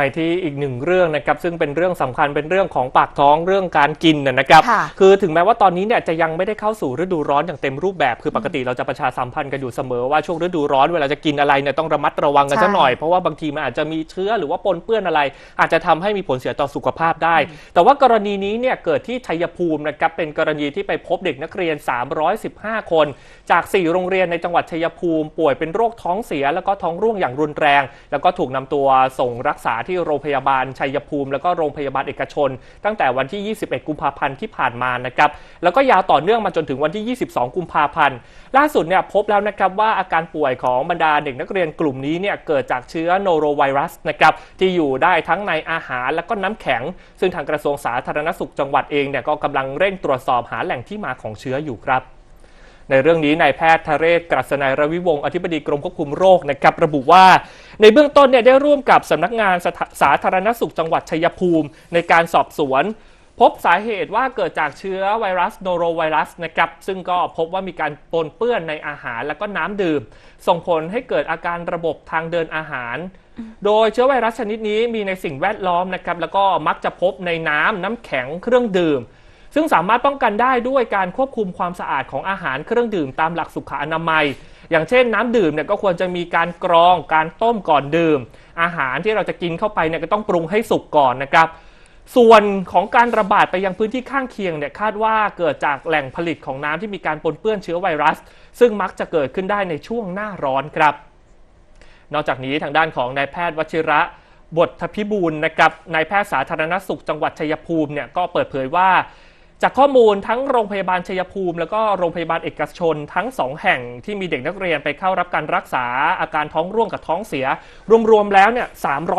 ไปที่อีกหนึ่งเรื่องนะครับซึ่งเป็นเรื่องสำคัญเป็นเรื่องของปากท้องเรื่องการกินนะนะครับค่ะคือถึงแม้ว่าตอนนี้เนี่ยจะยังไม่ได้เข้าสู่ฤดูร้อนอย่างเต็มรูปแบบ คือปกติเราจะประชาสัมพันธ์กันอยู่เสมอว่าช่วงฤดูร้อนเวลาจะกินอะไรเนี่ยต้องระมัดระวังกันสักใช่หน่อยเพราะว่าบางทีมันอาจจะมีเชื้อหรือว่าปนเปื้อนอะไร อาจจะทำให้มีผลเสียต่อสุขภาพได้ แต่ว่ากรณีนี้เนี่ยเกิดที่ชัยภูมินะครับเป็นกรณีที่ไปพบเด็กนักเรียน 315 คน จาก 4 โรงเรียนในจังหวัดชัยภูมิ ป่วยเป็นโรคท้องเสีย แล้วก็ท้องร่วงอย่างรุนแรง แล้วก็ถูกนำตัวส่งรักษาที่โรงพยาบาลชัยภูมิ แล้วก็โรงพยาบาลเอกชน ตั้งแต่วันที่ 21 กุมภาพันธ์ที่ผ่านมานะครับแล้วก็ยาวต่อเนื่องมาจนถึงวันที่ 22 กุมภาพันธ์ล่าสุดเนี่ยพบแล้วนะครับว่าอาการป่วยของบรรดาเด็กนักเรียนกลุ่มนี้เนี่ยเกิดจากเชื้อโนโรไวรัสนะครับที่อยู่ได้ทั้งในอาหารและก็น้ำแข็ง ซึ่งทางกระทรวงสาธารณสุขจังหวัดเองเนี่ยก็กำลังเร่งตรวจสอบหาแหล่งที่มาของเชื้ออยู่ครับ ในเรื่องนี้นายแพทย์ทะเรศกรัศนัยรวิวงศ์อธิบดีกรมควบคุมโรคนะครับระบุว่า ในเบื้องต้นเนี่ยได้ร่วมกับสำนักงานสาสาธารณสุขจังหวัดชัยภูมิ ในการสอบสวน พบสาเหตุว่าเกิดจากเชื้อไวรัสโนโรไวรัสนะครับซึ่งก็พบว่ามีการปนเปื้อนในอาหารและก็น้ำดื่ม ส่งผลให้เกิดอาการระบบทางเดินอาหาร โดยเชื้อไวรัสชนิดนี้มีในสิ่งแวดล้อมนะครับแล้วก็มักจะพบในน้ำน้ำแข็งเครื่องดื่ม ซึ่งสามารถป้องกันได้ด้วยการควบคุมความสะอาดของอาหารเครื่องดื่มตามหลักสุขอนามัย อย่างเช่น น้ำดื่มเนี่ยก็ควรจะมีการกรองการต้มก่อนดื่ม อาหารที่เราจะกินเข้าไปเนี่ยก็ต้องปรุงให้สุกก่อนนะครับส่วนของการระบาดไปยังพื้นที่ข้างเคียงเนี่ยคาดว่าเกิดจากแหล่งผลิตของน้ำที่มีการปนเปื้อนเชื้อไวรัส ซึ่งมักจะเกิดขึ้นได้ในช่วงหน้าร้อนครับ นอกจากนี้ทางด้านของนายแพทย์วชิระบทพิบูลนะครับนายแพทย์สาธารณสุขจังหวัดชัยภูมิเนี่ยก็เปิดเผยว่า จากข้อมูลทั้งโรงพยาบาลชัยภูมิ แล้วก็โรงพยาบาลเอกชนทั้งสองแห่งที่มีเด็กนักเรียนไปเข้ารับการรักษาอาการท้องร่วงกับท้องเสีย รวมๆแล้วเนี่ย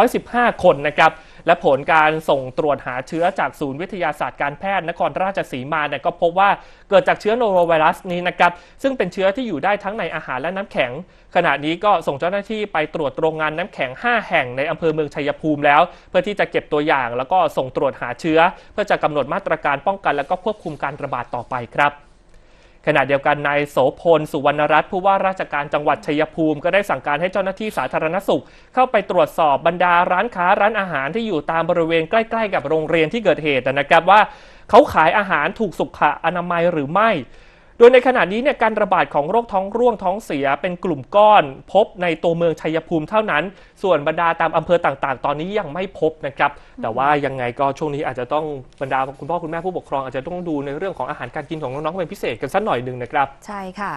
315 คนนะครับ และผลการส่งตรวจหาเชื้อจากศูนย์วิทยาศาสตร์การแพทย์นครราชสีมาเนี่ยก็พบว่าเกิดจากเชื้อโนโรไวรัสนี้นะครับซึ่งเป็นเชื้อที่อยู่ได้ทั้งในอาหารและน้ำแข็ง ขณะนี้ก็ส่งเจ้าหน้าที่ไปตรวจโรงงานน้ำแข็ง 5 แห่งในอำเภอเมืองชัยภูมิแล้ว เพื่อที่จะเก็บตัวอย่าง แล้วก็ส่งตรวจหาเชื้อ เพื่อจะกำหนดมาตรการป้องกัน และก็ควบคุมการระบาดต่อไปครับ ขณะเดียวกันนายโสพล สุวรรณรัตน์ผู้ว่าราชการจังหวัดชัยภูมิ ก็ได้สั่งการให้เจ้าหน้าที่สาธารณสุข เข้าไปตรวจสอบบรรดาร้านค้าร้านอาหารที่อยู่ตามบริเวณใกล้ ๆ กับโรงเรียนที่เกิดเหตุนะครับว่า เขาขายอาหารถูกสุขอนามัยหรือไม่ ดยในขณะนี้เนี่ยการระบาดของโรคท้องร่วงท้องเสียเป็นกลุ่มก้อน พบในตัวเมืองชัยภูมิเท่านั้น ส่วนบรรดาตามอำเภอต่างๆ ตอนนี้ยังไม่พบนะครับ แต่ว่ายังไงก็ช่วงนี้อาจจะต้องบรรดาคุณพ่อคุณแม่ผู้ปกครองอาจจะต้องดูในเรื่องของอาหารการกินของน้องๆเป็นพิเศษกันสักหน่อยหนึ่งนะครับ ใช่ค่ะ